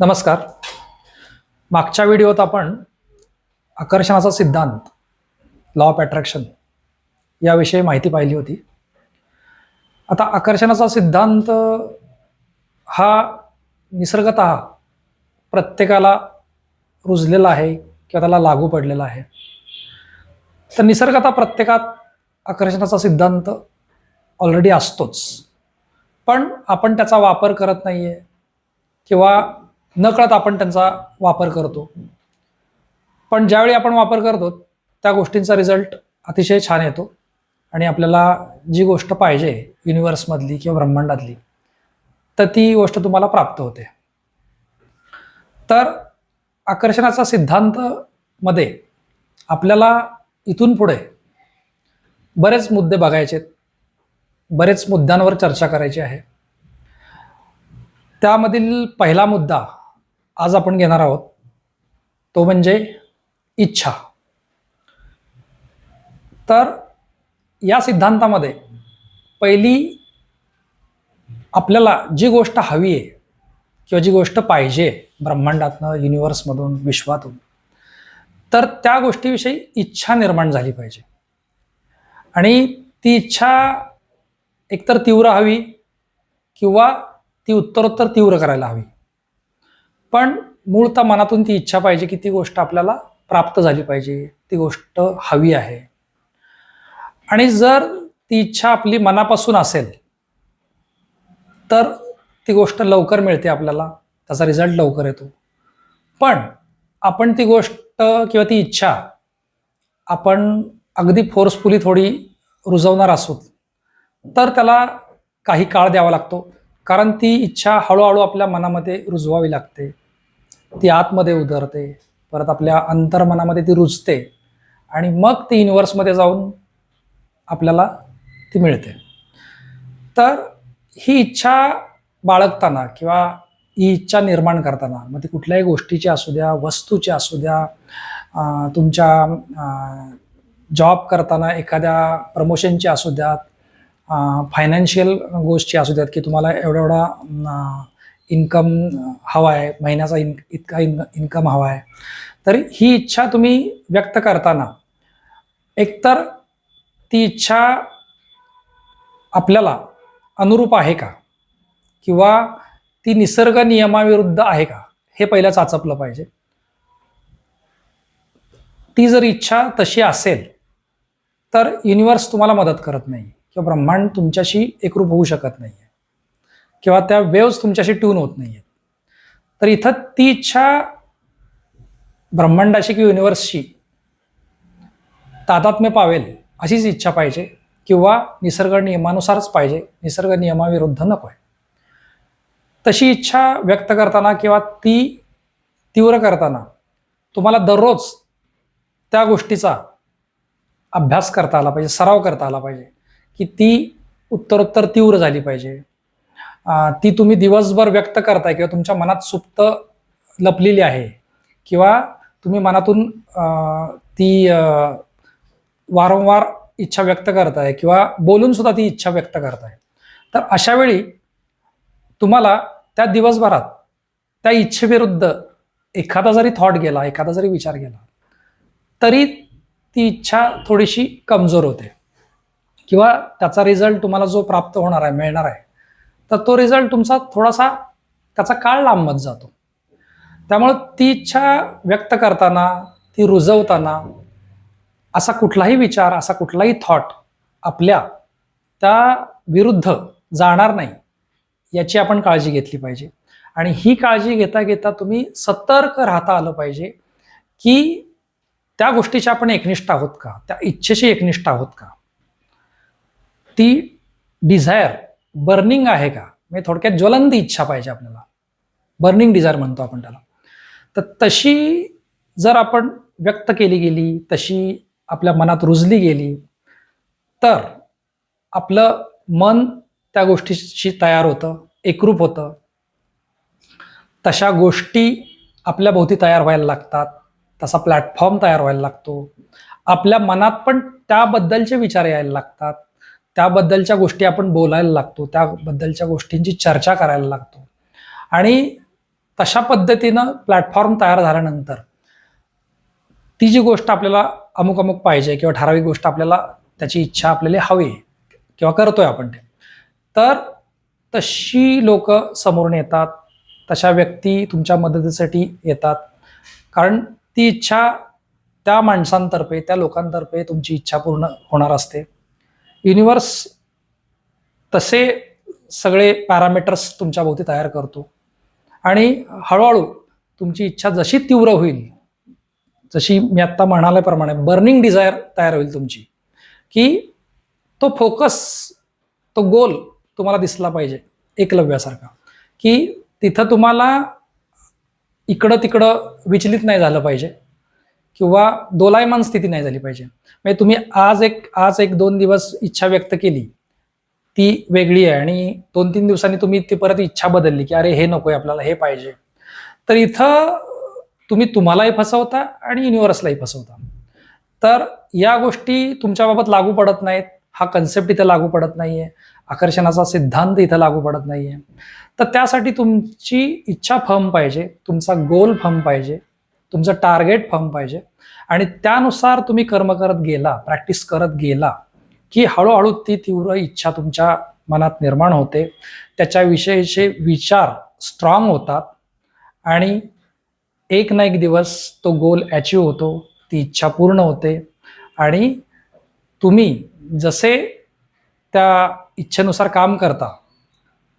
नमस्कार. मागच्या व्हिडिओत आपण आकर्षणाचा सिद्धांत लॉ ऑफ अट्रॅक्शन याविषयी माहिती पाहिली होती. आता आकर्षणाचा सिद्धांत हा निसर्गत प्रत्येकाला रुजलेला आहे किंवा त्याला लागू पडलेला आहे. तर निसर्गत प्रत्येकात आकर्षणाचा सिद्धांत ऑलरेडी असतोच. पण आपण त्याचा वापर करत नाही आहे किंवा नकळत आपण त्यांचा वापर करतो. पण ज्यावेळी आपण वापर करतो त्या गोष्टींचा रिझल्ट अतिशय छान येतो. आणि आपल्याला जी गोष्ट पाहिजे युनिवर्समधली किंवा ब्रह्मांडातली तर ती गोष्ट तुम्हाला प्राप्त होते. तर आकर्षणाचा सिद्धांत मध्ये आपल्याला इथून पुढे बरेच मुद्दे बघायचे बरेच मुद्द्यांवर चर्चा करायची आहे. त्यामधील पहिला मुद्दा आज आपण घेणार आहोत. तो म्हणजे इच्छा. तर या सिद्धांतामध्ये पहिली आपल्याला जी गोष्ट हवी आहे किंवा जी गोष्ट पाहिजे ब्रह्मांडातनं युनिव्हर्समधून विश्वातून तर त्या गोष्टीविषयी इच्छा निर्माण झाली पाहिजे. आणि ती इच्छा एकतर तीव्र हवी किंवा ती उत्तरोत्तर तीव्र करायला हवी. पण मूळतः मनातून ती इच्छा पाहिजे की ती गोष्ट आपल्याला प्राप्त झाली पाहिजे. ती गोष्ट हवी आहे. आणि जर ती इच्छा आपली मनापासून असेल तर ती गोष्ट लवकर मिळते आपल्याला. त्याचा रिझल्ट लवकर येतो. पण आपण ती गोष्ट किंवा ती इच्छा आपण अगदी फोर्सफुली थोडी रुजवणार असू तर त्याला काही काळ द्यावा लागतो. कारण ती इच्छा हळूहळू आपल्या मनामध्ये रुजवावी लागते. ती आतमध्ये उतरते परत आपल्या अंतर्मनामध्ये ती रुजते आणि मग ती युनिव्हर्समध्ये जाऊन आपल्याला ती मिळते. तर ही इच्छा बाळगताना किंवा ही इच्छा निर्माण करताना मग ती कुठल्याही गोष्टीची असू द्या वस्तूची असू द्या तुमच्या जॉब करताना एखाद्या प्रमोशनची असू द्यात फायनान्शियल गोष्टी असू द्यात की तुम्हाला एवढा एवढा इन्कम हवा आहे महिन्याचा इन इतका इन इन्कम हवा आहे तर ही इच्छा तुम्ही व्यक्त करताना एकतर ती इच्छा आपल्याला अनुरूप आहे का? किंवा ती निसर्ग नियमाविरुद्ध आहे का? हे पहिलं चाचपलं पाहिजे. ती जर इच्छा तशी असेल तर युनिवर्स तुम्हाला मदत करत नाही. किंवा ब्रह्मांड तुमच्याशी एकरूप होऊ शकत नाही. किंवा त्या वेव्स तुमच्याशी ट्यून होत नाही आहेत तर इथं ती इच्छा ब्रह्मांडाशी किंवा युनिवर्सशी तादात्म्य पावेल अशीच इच्छा पाहिजे किंवा निसर्ग नियमानुसारच पाहिजे. निसर्ग नियमाविरुद्ध नको आहे. तशी इच्छा व्यक्त करताना किंवा ती तीव्र करताना तुम्हाला दररोज त्या गोष्टीचा अभ्यास करता आला पाहिजे सराव करता आला पाहिजे की ती उत्तरोत्तर तीव्र झाली पाहिजे. ती तुम्ही दिवसभर व्यक्त करताय किंवा तुमच्या मनात सुप्त लपलेली आहे किंवा तुम्ही मनातून ती वारंवार इच्छा व्यक्त करताय किंवा बोलून सुद्धा ती इच्छा व्यक्त करताय. तर अशा वेळी तुम्हाला त्या दिवसभरात त्या इच्छेविरुद्ध एखादा जरी थॉट गेला एखादा जरी विचार गेला तरी ती इच्छा थोडीशी कमजोर होते किंवा त्याचा रिझल्ट तुम्हाला जो प्राप्त होणार आहे मिळणार आहे तर तो रिझल्ट तुमचा थोडासा त्याचा काळ लांबत जातो. त्यामुळं ती इच्छा व्यक्त करताना ती रुजवताना असा कुठलाही विचार असा कुठलाही थॉट आपल्या त्या विरुद्ध जाणार नाही याची आपण काळजी घेतली पाहिजे. आणि ही काळजी घेता घेता तुम्ही सतर्क राहता आलं पाहिजे की त्या गोष्टीची आपण एकनिष्ठ आहोत का? त्या इच्छेशी एकनिष्ठ आहोत का? ती डिझायर बर्निंग आहे का? म्हणजे थोडक्यात ज्वलंत इच्छा पाहिजे आपल्याला. बर्निंग डिझायर म्हणतो आपण त्याला. तर तशी जर आपण व्यक्त केली गेली तशी आपल्या मनात रुजली गेली तर आपलं मन त्या गोष्टीशी तयार होतं एकरूप होतं. तशा गोष्टी आपल्या भोवती तयार व्हायला लागतात. तसा प्लॅटफॉर्म तयार व्हायला लागतो. आपल्या मनात पण त्याबद्दलचे विचार यायला लागतात. त्याबद्दलच्या गोष्टी आपण बोलायला लागतो त्याबद्दलच्या गोष्टींची चर्चा करायला लागतो. आणि तशा पद्धतीनं प्लॅटफॉर्म तयार झाल्यानंतर ती जी गोष्ट आपल्याला अमुक अमुक पाहिजे किंवा ठराविक गोष्ट आपल्याला त्याची इच्छा आपल्याला हवी आहे किंवा करतोय आपण ते तर तशी लोक समोरून येतात तशा व्यक्ती तुमच्या मदतीसाठी येतात. कारण ती इच्छा त्या माणसांतर्फे त्या लोकांतर्फे तुमची इच्छा पूर्ण होणार असते. युनिवर्स तसे सगळे पॅरामीटर्स तुमच्या भोवती तयार करतो. आणि हळूहळू तुमची इच्छा जशी तीव्र होईल जशी मी आत्ता म्हणाल्याप्रमाणे बर्निंग डिझायर तयार होईल तुमची की तो फोकस तो गोल तुम्हाला दिसला पाहिजे एकलव्यासारखा. की तिथं तुम्हाला इकडं तिकडं विचलित नाही झालं पाहिजे. किंवा दोलायमान स्थिती नाही झाली पाहिजे. म्हणजे तुम्ही आज एक आज एक दोन दिवस इच्छा व्यक्त केली ती वेगळी आहे आणि दोन तीन दिवसांनी तुम्ही ती परत इच्छा बदलली की अरे हे नकोय आपल्याला हे पाहिजे. तर इथं तुम्ही तुम्हालाही फसवता आणि युनिव्हर्सलाही फसवता. तर या गोष्टी तुमच्याबाबत लागू पडत नाहीत. हा कन्सेप्ट इथं लागू पडत नाहीये. आकर्षणाचा सिद्धांत इथं लागू पडत नाहीये. तर त्यासाठी तुमची इच्छा फर्म पाहिजे. तुमचा गोल फर्म पाहिजे. तुमचं टार्गेट फर्म पाहिजे. आणि त्यानुसार तुम्ही कर्म करत गेला प्रॅक्टिस करत गेला की हळूहळू ती तीव्र इच्छा तुमच्या मनात निर्माण होते. त्याच्याविषयीचे विचार स्ट्रॉंग होतात. आणि एक ना एक दिवस तो गोल अचीव होतो ती इच्छा पूर्ण होते. आणि तुम्ही जसे त्या इच्छेनुसार काम करता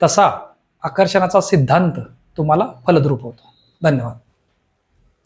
तसा आकर्षणाचा सिद्धांत तुम्हाला फलद्रूप होतो. धन्यवाद.